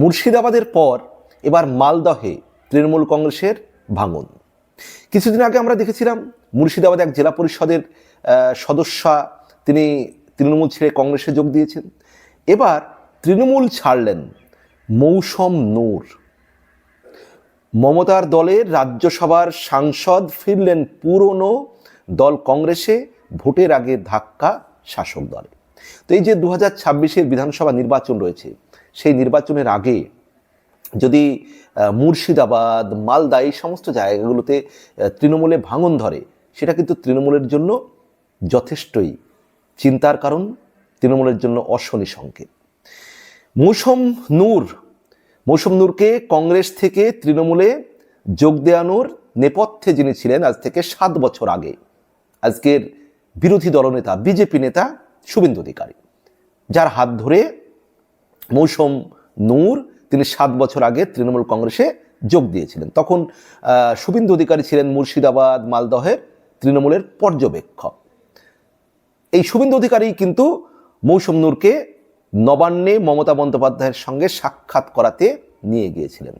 মুর্শিদাবাদের পর এবার মালদহে তৃণমূল কংগ্রেসের ভাঙন। কিছুদিন আগে আমরা দেখেছিলাম মুর্শিদাবাদ এক জেলা পরিষদের সদস্যা তিনি তৃণমূল ছেড়ে কংগ্রেসে যোগ দিয়েছেন। এবার তৃণমূল ছাড়লেন মৌসম নূর। মমতার দলের রাজ্যসভার সাংসদ ফিরলেন পুরনো দল কংগ্রেসে, ভোটের আগে ধাক্কা শাসক দলে। তো এই যে দু হাজার বিধানসভা নির্বাচন রয়েছে সেই নির্বাচনের আগে যদি মুর্শিদাবাদ, মালদা এই সমস্ত জায়গাগুলোতে তৃণমূলে ভাঙন ধরে, সেটা কিন্তু তৃণমূলের জন্য যথেষ্টই চিন্তার কারণ, তৃণমূলের জন্য অশনি সংকেত। মৌসুম নূর, মৌসুম নূরকে কংগ্রেস থেকে তৃণমূলে যোগ দেওয়ানোর নেপথ্যে যিনি ছিলেন, আজ থেকে সাত বছর আগে, আজকের বিরোধী দলনেতা, বিজেপি নেতা শুভেন্দু অধিকারী, যার হাত ধরে মৌসুম নূর, তিনি সাত বছর আগে তৃণমূল কংগ্রেসে যোগ দিয়েছিলেন। তখন শুভেন্দু অধিকারী ছিলেন মুর্শিদাবাদ মালদহের তৃণমূলের পর্যবেক্ষক। এই শুভেন্দু অধিকারী কিন্তু মৌসুম নূরকে নবান্নে মমতা বন্দ্যোপাধ্যায়ের সঙ্গে সাক্ষাৎ করাতে নিয়ে গিয়েছিলেন।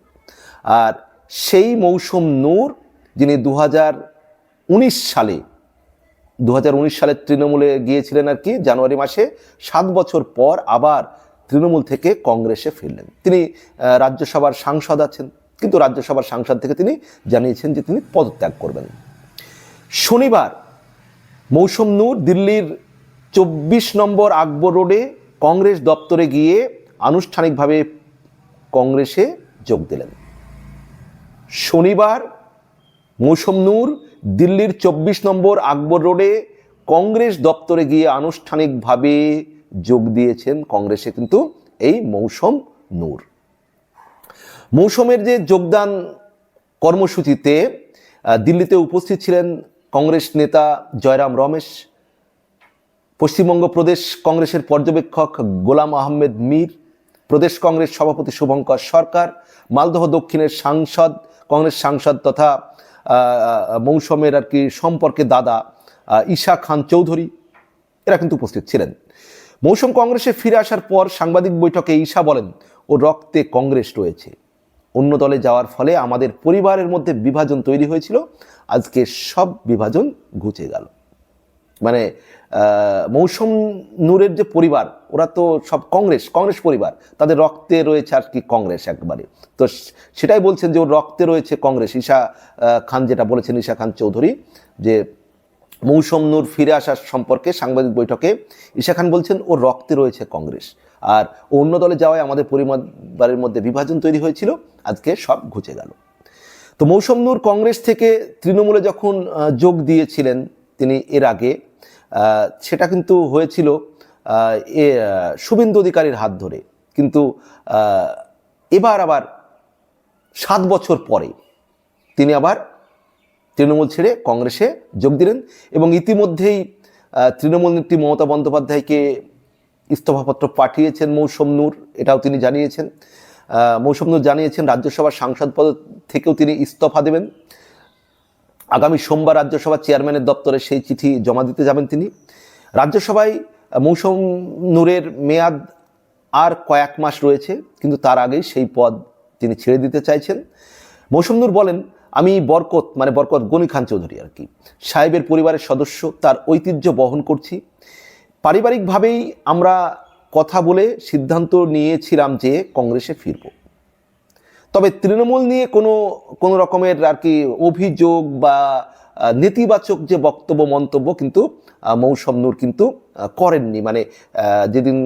আর সেই মৌসুম নূর, যিনি দু উনিশ সালে দু হাজার উনিশ সালে তৃণমূলে গিয়েছিলেন আর কি, জানুয়ারি মাসে, সাত বছর পর আবার তৃণমূল থেকে কংগ্রেসে ফিরলেন। তিনি রাজ্যসভার সাংসদ আছেন, কিন্তু রাজ্যসভার সাংসদ থেকে তিনি জানিয়েছেন যে তিনি পদত্যাগ করবেন। শনিবার, মৌসুম নূর দিল্লির চব্বিশ নম্বর আকবর রোডে কংগ্রেস দপ্তরে গিয়ে আনুষ্ঠানিকভাবে কংগ্রেসে যোগ দিলেন। শনিবার, মৌসুম নূর দিল্লির চব্বিশ নম্বর আকবর রোডে কংগ্রেস দপ্তরে গিয়ে আনুষ্ঠানিকভাবে যোগ দিয়েছেন কংগ্রেসে, কিন্তু এই মৌসুম নূর। মৌসুমের যে যোগদান কর্মসূচিতে দিল্লিতে উপস্থিত ছিলেন কংগ্রেস নেতা জয়রাম রমেশ, পশ্চিমবঙ্গ প্রদেশ কংগ্রেসের পর্যবেক্ষক গোলাম আহমেদ মীর, প্রদেশ কংগ্রেস সভাপতি শুভঙ্কর সরকার, মালদহ দক্ষিণের সাংসদ, কংগ্রেস সাংসদ তথা মৌসুমের আর কি সম্পর্কে দাদা ঈশা খান চৌধুরী, এরা কিন্তু উপস্থিত ছিলেন। মৌসুম কংগ্রেসে ফিরে আসার পর সাংবাদিক বৈঠকে ঈশা বলেন, ও রক্তে কংগ্রেস রয়েছে। অন্য দলে যাওয়ার ফলে আমাদের পরিবারের মধ্যে বিভাজন তৈরি হয়েছিল। আজকে সব বিভাজন ঘুচে গেল। মানে মৌসুম নূরের যে পরিবার, ওরা তো সব কংগ্রেস কংগ্রেস পরিবার। তাদের রক্তে রয়েছে আর কি কংগ্রেস একবারে। তো সেটাই বলছেন যে ওর রক্তে রয়েছে কংগ্রেস। ঈশা খান যেটা বলেছেন, ঈশা খান চৌধুরী, যে মৌসুম নূর ফিরে আসার সম্পর্কে সাংবাদিক বৈঠকে ঈশা খান বলছেন, ওর রক্তে রয়েছে কংগ্রেস। আর অন্য দলে যাওয়ায় আমাদের পরিবারের মধ্যে বিভাজন তৈরি হয়েছিল। আজকে সব ঘুচে গেল। তো মৌসুম নূর কংগ্রেস থেকে তৃণমূলে যখন যোগ দিয়েছিলেন তিনি এর আগে সেটা কিন্তু হয়েছিল এ শুভেন্দু অধিকারীর হাত ধরে। কিন্তু এবার আবার সাত বছর পরে তিনি আবার তৃণমূল ছেড়ে কংগ্রেসে যোগ দিলেন এবং ইতিমধ্যেই তৃণমূল নেত্রী মমতা বন্দ্যোপাধ্যায়কে ইস্তফাপত্র পাঠিয়েছেন মৌসুম নূর, এটাও তিনি জানিয়েছেন। মৌসুম নূর জানিয়েছেন রাজ্যসভার সাংসদ পদ থেকেও তিনি ইস্তফা দেবেন। আগামী সোমবার রাজ্যসভা চেয়ারম্যানের দপ্তরে সেই চিঠি জমা দিতে যাবেন তিনি। রাজ্যসভায় মৌসুম নূরের মেয়াদ আর কয়েক মাস রয়েছে, কিন্তু তার আগেই সেই পদ তিনি ছেড়ে দিতে চাইছেন। মৌসুম নূর বলেন আমি বরকত মানে বরকত গনি খান চৌধুরী আর কি। সাহেবের পরিবারের সদস্য, তার ঐতিহ্য বহন করছি। পারিবারিকভাবেই আমরা কথা বলে সিদ্ধান্ত নিয়েছিলাম যে কংগ্রেসে ফিরবো। তবে তৃণমূল নিয়ে কোনো কোনো রকমের আর কি অভিযোগ বা নেতিবাচক যে বক্তব্য, মন্তব্য কিন্তু মৌসম নূর কিন্তু করেননি। মানে যেদিন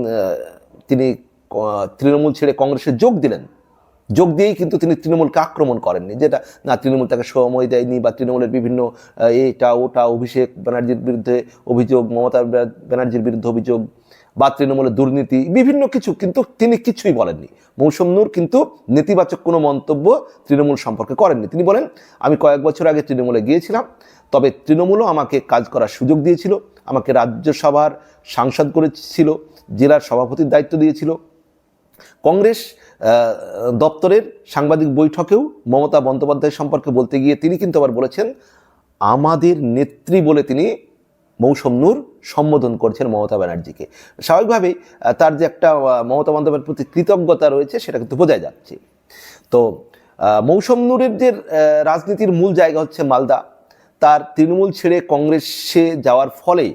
তিনি তৃণমূল ছেড়ে কংগ্রেসে যোগ দিলেন যোগ দিয়েই কিন্তু তিনি তৃণমূলকে আক্রমণ করেননি। যেটা, না, তৃণমূল তাকে সময় দেয়নি বা তৃণমূলের বিভিন্ন এটা ওটা অভিষেক ব্যানার্জির বিরুদ্ধে অভিযোগ, মমতা ব্যানার্জির বিরুদ্ধে অভিযোগ বা তৃণমূলের দুর্নীতি, বিভিন্ন কিছু কিন্তু তিনি কিছুই বলেননি। মৌসুম নূর কিন্তু নেতিবাচক কোনো মন্তব্য তৃণমূল সম্পর্কে করেননি। তিনি বলেন, আমি কয়েক বছর আগে তৃণমূলে গিয়েছিলাম, তবে তৃণমূলও আমাকে কাজ করার সুযোগ দিয়েছিল, আমাকে রাজ্যসভার সাংসদ করেছিল, জেলার সভাপতির দায়িত্ব দিয়েছিল। কংগ্রেস দপ্তরের সাংবাদিক বৈঠকেও মমতা বন্দ্যোপাধ্যায় সম্পর্কে বলতে গিয়ে তিনি কিন্তু আবার বলেছেন, আমাদের নেত্রী বলে তিনি মৌসুম নূর সম্বোধন করছেন মমতা ব্যানার্জিকে। স্বাভাবিকভাবেই তার যে একটা মমতা বন্দ্যোপাধ্যায়ের প্রতি কৃতজ্ঞতা রয়েছে সেটা কিন্তু বোঝা যাচ্ছে। তো মৌসুম নূরের যে রাজনীতির মূল জায়গা হচ্ছে মালদা। তার তৃণমূল ছেড়ে কংগ্রেসে যাওয়ার ফলে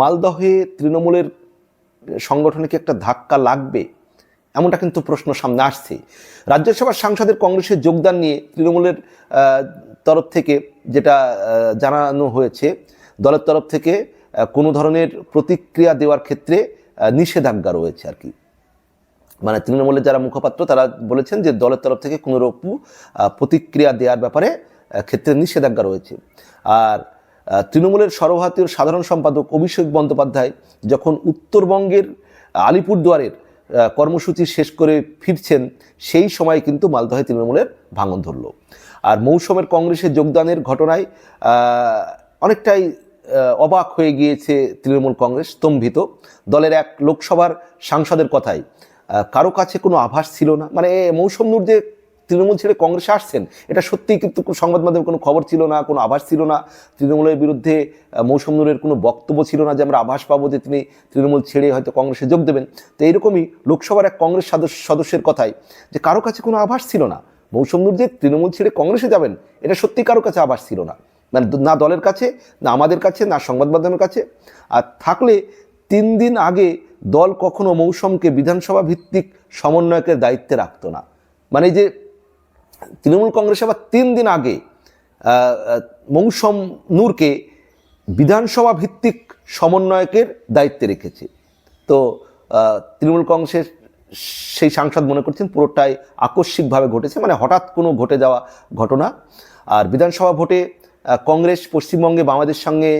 মালদহে তৃণমূলের সংগঠনকে একটা ধাক্কা লাগবে? এমনটা কিন্তু প্রশ্ন সামনে আসছে রাজ্যসভার সাংসদের কংগ্রেসে যোগদান নিয়ে তৃণমূলের তরফ থেকে যেটা জানানো হয়েছে, দলের তরফ থেকে কোনো ধরনের প্রতিক্রিয়া দেওয়ার ক্ষেত্রে নিষেধাজ্ঞা রয়েছে আর কি। মানে তৃণমূলের যারা মুখপাত্র, তারা বলেছেন যে দলের তরফ থেকে কোনো রকম প্রতিক্রিয়া দেওয়ার ব্যাপারে ক্ষেত্রে নিষেধাজ্ঞা রয়েছে। আর তৃণমূলের সর্বভারতীয় সাধারণ সম্পাদক অভিষেক বন্দ্যোপাধ্যায় যখন উত্তরবঙ্গের আলিপুরদুয়ারের কর্মসূচি শেষ করে ফিরছেন, সেই সময় কিন্তু মালদহে তৃণমূলের ভাঙন ধরল। আর মৌসুমের কংগ্রেসে যোগদানের ঘটনায় অনেকটাই অবাক হয়ে গিয়েছে তৃণমূল কংগ্রেস, স্তম্ভিত। দলের এক লোকসভার সাংসদের কথায় কারও কাছে কোনো আভাস ছিল না। মানে মৌসুম নূর যে তৃণমূল ছেড়ে কংগ্রেসে আসছেন এটা সত্যিই কিন্তু কোনো সংবাদ মাধ্যমে কোনো খবর ছিল না কোনো আভাস ছিল না। তৃণমূলের বিরুদ্ধে আহ, মৌসুম নূরের কোনো বক্তব্য ছিল না যে আমরা আভাস পাবো যে তিনি তৃণমূল ছেড়ে হয়তো কংগ্রেসে যোগ দেবেন। তো এইরকমই লোকসভার এক কংগ্রেস সদস্য সদস্যের কথায় যে কারও কাছে কোনো আভাস ছিল না। মৌসুম নূর যে তৃণমূল ছেড়ে কংগ্রেসে যাবেন এটা সত্যি কারও কাছে আভাস ছিল না। মানে না দলের কাছে না আমাদের কাছে না সংবাদ মাধ্যমের কাছে। আর থাকলে তিন দিন আগে দল কখনো মৌসুমকে বিধানসভা ভিত্তিক সমন্বয়কের দায়িত্বে রাখতো না। মানে যে তৃণমূল কংগ্রেস আবার তিন দিন আগে আহ, নূরকে বিধানসভা ভিত্তিক সমন্বয়কের দায়িত্বে রেখেছে। তো তৃণমূল কংগ্রেসের সেই সাংসদ মনে করছেন পুরোটাই আকস্মিকভাবে ঘটেছে মানে হঠাৎ কোনো ঘটে যাওয়া ঘটনা। আর বিধানসভা ভোটে কংগ্রেস পশ্চিমবঙ্গে বাংলাদেশের সঙ্গে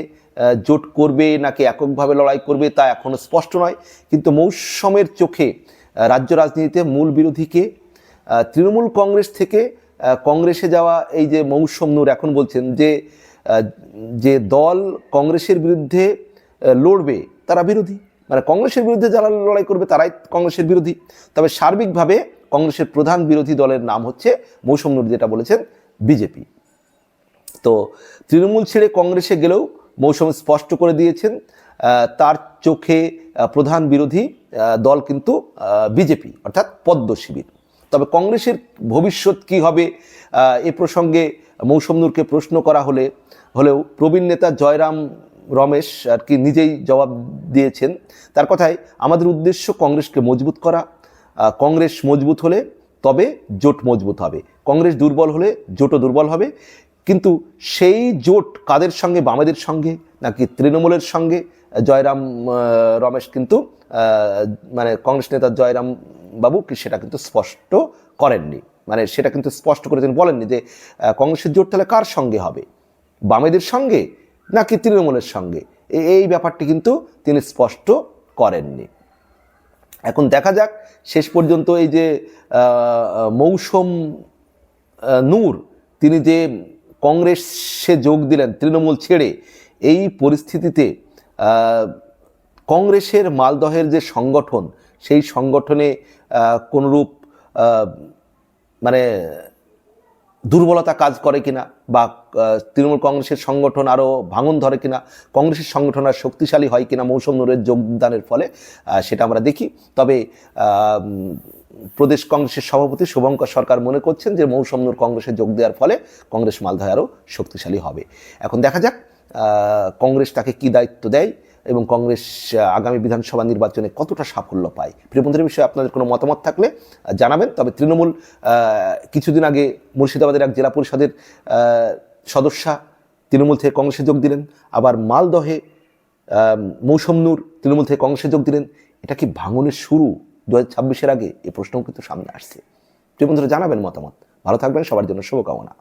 জোট করবে নাকি এককভাবে লড়াই করবে তা এখনও স্পষ্ট নয়। কিন্তু মৌসুমের চোখে রাজ্য রাজনীতিতে মূল বিরোধীকে তৃণমূল কংগ্রেস থেকে কংগ্রেসে যাওয়া এই যে মৌসুম নূর এখন বলছেন যে যে দল কংগ্রেসের বিরুদ্ধে লড়বে, তারা বিরোধী। মানে কংগ্রেসের বিরুদ্ধে যারা লড়াই করবে, তারাই কংগ্রেসের বিরোধী। তবে সার্বিকভাবে কংগ্রেসের প্রধান বিরোধী দলের নাম হচ্ছে মৌসুম নূর, যেটা বলেছেন বিজেপি। তো তৃণমূল ছেড়ে কংগ্রেসে গেলেও মৌসুম স্পষ্ট করে দিয়েছেন তার চোখে প্রধান বিরোধী দল কিন্তু বিজেপি, অর্থাৎ পদ্ম শিবির। তবে কংগ্রেসের ভবিষ্যৎ কি হবে এ প্রসঙ্গে মৌসুম নূরকে প্রশ্ন করা হলে, হলেও প্রবীণ নেতা জয়রাম রমেশ আর কি নিজেই জবাব দিয়েছেন। তার কথায়, আমাদের উদ্দেশ্য কংগ্রেসকে মজবুত করা। কংগ্রেস মজবুত হলে তবে জোট মজবুত হবে। কংগ্রেস দুর্বল হলে জোটও দুর্বল হবে। কিন্তু সেই জোট কাদের সঙ্গে? বামেদের সঙ্গে নাকি তৃণমূলের সঙ্গে? জয়রাম রমেশ কিন্তু মানে কংগ্রেস নেতা জয়রাম বাবু কি সেটা কিন্তু স্পষ্ট করেননি। মানে সেটা কিন্তু স্পষ্ট করে তিনি বলেননি যে কংগ্রেসের জোট তাহলে কার সঙ্গে হবে? বামেদের সঙ্গে নাকি তৃণমূলের সঙ্গে? এই ব্যাপারটি কিন্তু তিনি স্পষ্ট করেননি। এখন দেখা যাক, শেষ পর্যন্ত এই যে মৌসুম নূর, তিনি যে কংগ্রেসে যোগ দিলেন তৃণমূল ছেড়ে, এই পরিস্থিতিতে কংগ্রেসের মালদহের যে সংগঠন, সেই সংগঠনে কোনরূপ মানে দুর্বলতা কাজ করে কিনা বা তৃণমূল কংগ্রেসের সংগঠন আরও ভাঙন ধরে কিনা, কংগ্রেসের সংগঠন আর শক্তিশালী হয় কিনা, মৌসুম নূরের যোগদানের ফলে সেটা আমরা দেখি। তবে প্রদেশ কংগ্রেসের সভাপতি শুভঙ্কর সরকার মনে করছেন যে মৌসুম নূর কংগ্রেসে যোগ দেওয়ার ফলে কংগ্রেস মালদায় আরও শক্তিশালী হবে। এখন দেখা যাক কংগ্রেস তাকে কী দায়িত্ব দেয়। এবং কংগ্রেস আগামী বিধানসভা নির্বাচনে কতটা সাফল্য পায়? প্রিয় বন্ধুদের বিষয়ে আপনাদের কোনো মতামত থাকলে জানাবেন। তবে তৃণমূল কিছুদিন আগে মুর্শিদাবাদের এক জেলা পরিষদের সদস্যা তৃণমূল থেকে কংগ্রেসে যোগ দিলেন। আবার মালদহে আহ, মৌসুম নূর তৃণমূল থেকে কংগ্রেসে যোগ দিলেন। এটা কি ভাঙনের শুরু? দু হাজার আগে এই প্রশ্নও কিন্তু সামনে আসছে। প্রিয় বন্ধুরা জানাবেন মতামত। ভালো থাকবেন সবার জন্য শুভকামনা।